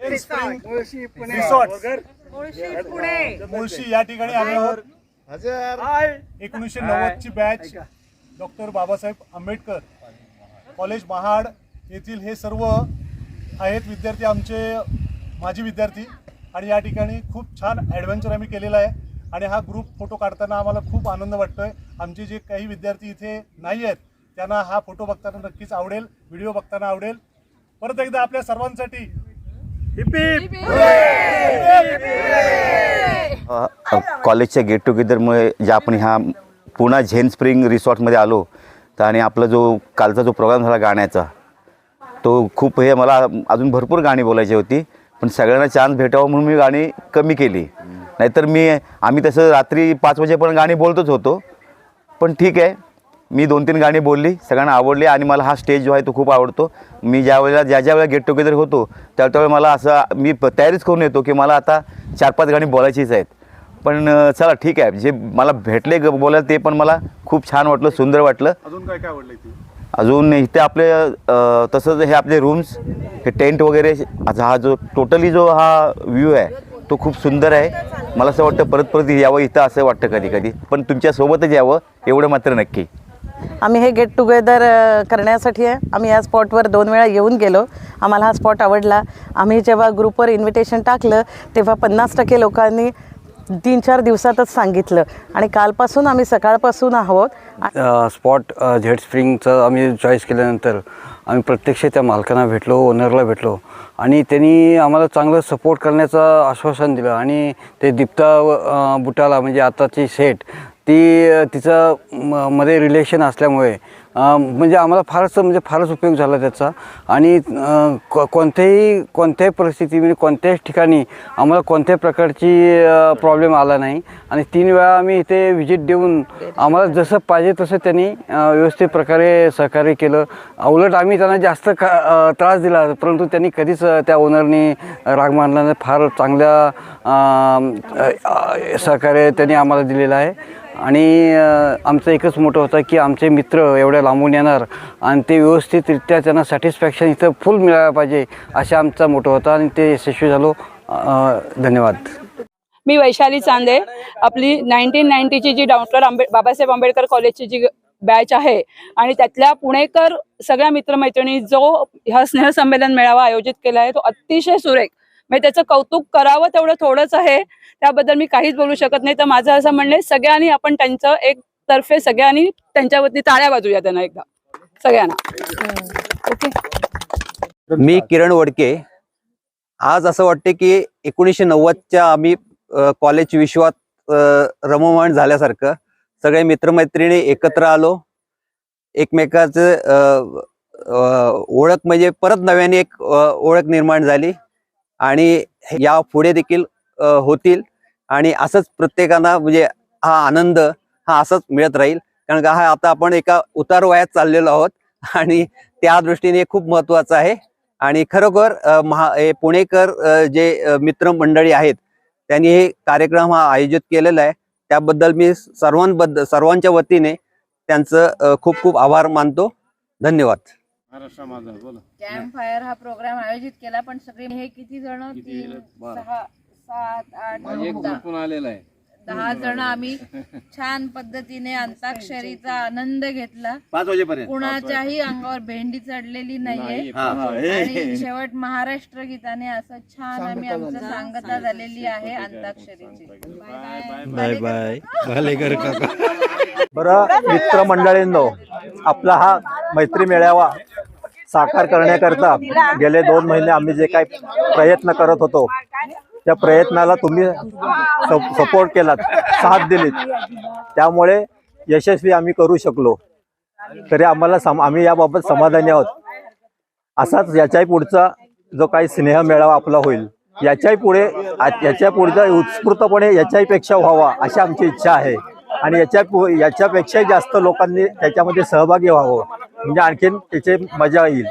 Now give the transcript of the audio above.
Mulshi Pune. Resort. Pune. Mulshi या ठिकाणी आले आहोत. हजर. एकोणीसशे नव्वद ची batch doctor Babasaheb Ambedkar. College Mahad येथील हे सर्व आहेत विद्यार्थी आमचे माजी विद्यार्थी. आणि या ठिकाणी खूप छान ॲडव्हेंचर आम्ही केलेला आहे. आणि हा ग्रुप फोटो काढताना आम्हाला खूप आनंद वाटतोय. आमचे जे काही विद्यार्थी इथे नाही आहेत त्यांना हा फोटो बघताना नक्कीच आवडेल व्हिडिओ बघताना आवडेल. परत एकदा आपल्या सर्वांसाठी कॉलेजच्या गेट टुगेदरमुळे जे आपण ह्या पुणा झेन स्प्रिंग रिसॉर्टमध्ये आलो तर आणि आपला जो कालचा जो प्रोग्राम झाला गाण्याचा तो खूप हे मला अजून भरपूर गाणी बोलायची होती पण सगळ्यांना चान्स भेटावा म्हणून मी गाणी कमी केली. नाहीतर मी आम्ही तसं रात्री पाच वाजेपर्यंत गाणी बोलतच होतो. पण ठीक आहे मी दोन तीन गाणी बोलली सगळ्यांना आवडली आणि मला हा स्टेज जो आहे तो खूप आवडतो. मी ज्या वेळेला ज्या ज्या वेळेला गेट टुगेदर होतो त्या त्यावेळेला मला असं मी तयारीच करून येतो की मला आता चार पाच गाणी बोलायचीच आहेत. पण चला ठीक आहे. जे मला भेटले ग- बोलायला ते पण मला खूप छान वाटलं सुंदर वाटलं. अजून काय काय आवडलं इथे? अजून इथे आपले तसंच हे आपले रूम्स हे टेंट वगैरे हा जो टोटली जो हा व्ह्यू आहे तो खूप सुंदर आहे. मला असं वाटतं परत परत यावं इथं असं वाटतं कधी कधी. पण तुमच्यासोबतच यावं एवढं मात्र नक्की. आम्ही हे गेट टुगेदर करण्यासाठी आहे. आम्ही या स्पॉटवर दोन वेळा येऊन गेलो. आम्हाला हा स्पॉट आवडला. आम्ही जेव्हा ग्रुपवर इन्व्हिटेशन टाकलं तेव्हा पन्नास टक्के लोकांनी तीन चार दिवसातच सांगितलं. आणि कालपासून आम्ही सकाळपासून आहोत. स्पॉट झेड स्प्रिंगचं आम्ही चॉईस केल्यानंतर आम्ही प्रत्यक्ष त्या मालकांना भेटलो ओनरला भेटलो. आणि त्यांनी आम्हाला चांगलं सपोर्ट करण्याचं आश्वासन दिलं. आणि ते दीप्ता बुटाला म्हणजे आताची सेट ती तिचं म मध्ये रिलेशन असल्यामुळे म्हणजे आम्हाला फारच म्हणजे फारच उपयोग झाला त्याचा. आणि कोणत्याही कोणत्याही परिस्थिती म्हणजे कोणत्याच ठिकाणी आम्हाला कोणत्याही प्रकारची प्रॉब्लेम आला नाही. आणि तीन वेळा आम्ही इथे व्हिजिट देऊन आम्हाला जसं पाहिजे तसं त्यांनी व्यवस्थित प्रकारे सहकार्य केलं. उलट आम्ही त्यांना जास्त का त्रास दिला परंतु त्यांनी कधीच त्या ओनरने राग मानला नाही. फार चांगल्या सहकार्य त्यांनी आम्हाला दिलेलं आहे. आणि आमचं एकच मोठं होतं की आमचे मित्र एवढ्या लांबून येणार आणि ते व्यवस्थितरित्या त्यांना सॅटिस्फॅक्शन इथं फुल मिळायला पाहिजे असा आमचा मोठं होता आणि ते यशस्वी झालो. धन्यवाद. मी वैशाली चांदे आपली नाईन्टीन नाईन्टीची जी डॉक्टर आंबे बाबासाहेब आंबेडकर कॉलेजची जी बॅच आहे आणि त्यातल्या पुणेकर सगळ्या मित्रमैत्रिणी जो हा स्नेहसंमेलन मेळावा आयोजित केला आहे तो अतिशय सुरेख. म्हणजे त्याचं कौतुक करावं तेवढं थोडंच आहे. त्याबद्दल मी काहीच बोलू शकत नाही. तर माझं असं म्हणणं आहे सगळ्यांनी आपण त्यांचं एक तर्फे सगळ्यांनी त्यांच्यावरती टाळ्या वाजूया त्यांना एकदा. सगळ्यांना. ओके. मी किरण वडके. आज असं वाटते की एकोणीसशे नव्वदच्या आम्ही कॉलेज विश्वात रममाण झाल्यासारखं सगळे मित्रमैत्रिणी एकत्र आलो. एकमेकाचं ओळख म्हणजे परत नव्याने एक ओळख निर्माण झाली आणि या पुढे देखील होतील आणि असंच प्रत्येकांना म्हणजे हा आनंद हा असाच मिळत राहील. कारण का हा आता आपण एका उतार वयात चाललेलो आहोत आणि त्या दृष्टीने खूप महत्वाचं आहे. आणि खरोखर महा हे पुणेकर जे मित्रमंडळी आहेत त्यांनी हे कार्यक्रम हा आयोजित केलेला आहे. त्याबद्दल मी सर्वांबद्दल सर्वांच्या वतीने त्यांचं खूप खूप आभार मानतो. धन्यवाद. महाराष्ट्र माझा बोला. कॅम्प फायर हा प्रोग्राम आयोजित केला पण सगळे हे किती जण? सात आठ आलेला आहे. दहा जण आम्ही छान पद्धतीने अंताक्षरीचा आनंद घेतला. पाच वाजेपर्यंत. कुणाच्याही अंगावर भेंडी चढलेली नाहीये. हा. आणि शेवट महाराष्ट्र गीताने असं छान आम्ही आमचं सांगता झालेली आहे अंताक्षरीची. बाय बाय बरं मित्रमंडळींनो आपला हा मैत्री मेळावा साकार करण्याकरता गेले दोन महिने आम्ही जे काही प्रयत्न करत होतो त्या प्रयत्नाला तुम्ही सपोर्ट केलात साथ दिलीत. त्यामुळे यशस्वी आम्ही करू शकलो. तरी आम्हाला सम आम्ही याबाबत समाधानी आहोत. असाच याच्याही पुढचा जो काही स्नेह मेळावा आपला होईल याच्याही पुढे याच्या पुढचा उत्स्फूर्तपणे याच्याही पेक्षा व्हावा अशी आमची इच्छा आहे. आणि याच्या याच्यापेक्षाही जास्त लोकांनी त्याच्यामध्ये सहभागी व्हावं. म्हणजे आणखीन त्याची मजा येईल.